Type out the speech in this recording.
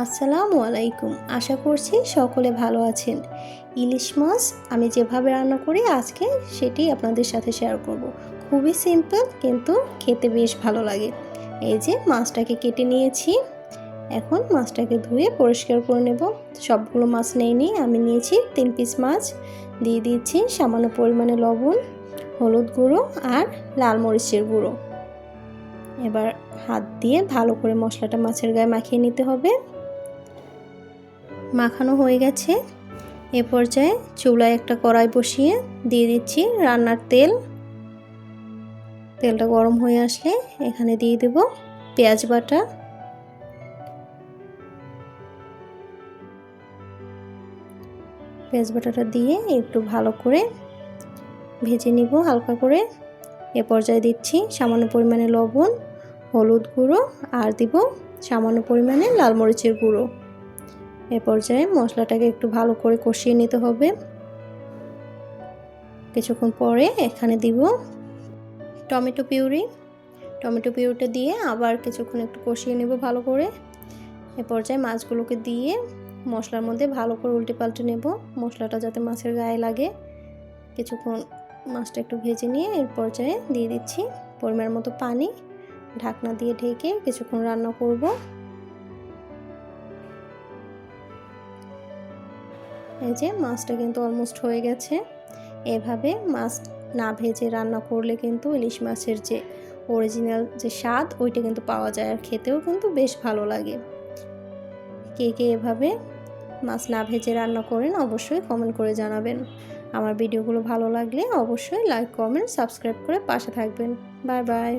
আসসালামু আলাইকুম। আশা করছি সকলে ভালো আছেন। ইলিশ মাছ আমি যেভাবে রান্না করি আজকে সেটি আপনাদের সাথে শেয়ার করব। খুবই সিম্পল কিন্তু খেতে বেশ ভালো লাগে। এই যে মাছটাকে কেটে নিয়েছি। এখন মাছটাকে ধুয়ে পরিষ্কার করে নেব। সবগুলো মাছ নেইনি আমি নিয়েছি তিন পিস মাছ। দিয়ে দিচ্ছি সামান্য পরিমাণে লবণ, হলুদ গুঁড়ো আর লাল মরিচের গুঁড়ো। এবার হাত দিয়ে ভালো করে মশলাটা মাছের গায়ে মাখিয়ে নিতে হবে। মাখানো হয়ে গেছে। এ পর্যায়ে চুলায় একটা কড়াই বসিয়ে দিয়ে দিচ্ছি রান্নার তেল। তেলটা গরম হয়ে আসলে এখানে দিয়ে দেব পেঁয়াজ বাটা। পেঁয়াজ বাটাটা দিয়ে একটু ভালো করে ভেজে নিব হালকা করে। এ পর্যায়ে দিচ্ছি সামান্য পরিমাণে লবণ, হলুদ গুঁড়ো আর দিব সামান্য পরিমাণে লাল মরিচের গুঁড়ো। এ পর্যায়ে মশলাটাকে একটু ভালো করে কষিয়ে নিতে হবে। কিছুক্ষণ পরে এখানে দিব টমেটো পিউরি। টমেটো পিউরিটা দিয়ে আবার কিছুক্ষণ একটু কষিয়ে নেব ভালো করে। এ পর্যায়ে মাছগুলোকে দিয়ে মশলার মধ্যে ভালো করে উল্টে পাল্টে নেব। মশলাটা যাতে মাছের গায়ে লাগে। কিছুক্ষণ মাছটা একটু ভেজে নিয়ে এর পর্যায়ে দিয়ে দিচ্ছি পরিমাণ মতো পানি। ঢাকনা দিয়ে ঢেকে কিছুক্ষণ রান্না করব। এই যে মাছটা কিন্তু অলমোস্ট হয়ে গেছে। এভাবে মাছ না ভেজে রান্না করলে কিন্তু ইলিশ মাছের যে অরিজিনাল যে স্বাদ, ওইটা কিন্তু পাওয়া যায় আর খেতেও কিন্তু বেশ ভালো লাগে। কে কে এভাবে মাছ না ভেজে রান্না করেন অবশ্যই কমেন্ট করে জানাবেন। আমার ভিডিওগুলো ভালো লাগলে অবশ্যই লাইক কমেন্ট সাবস্ক্রাইব করে পাশে থাকবেন। Bye bye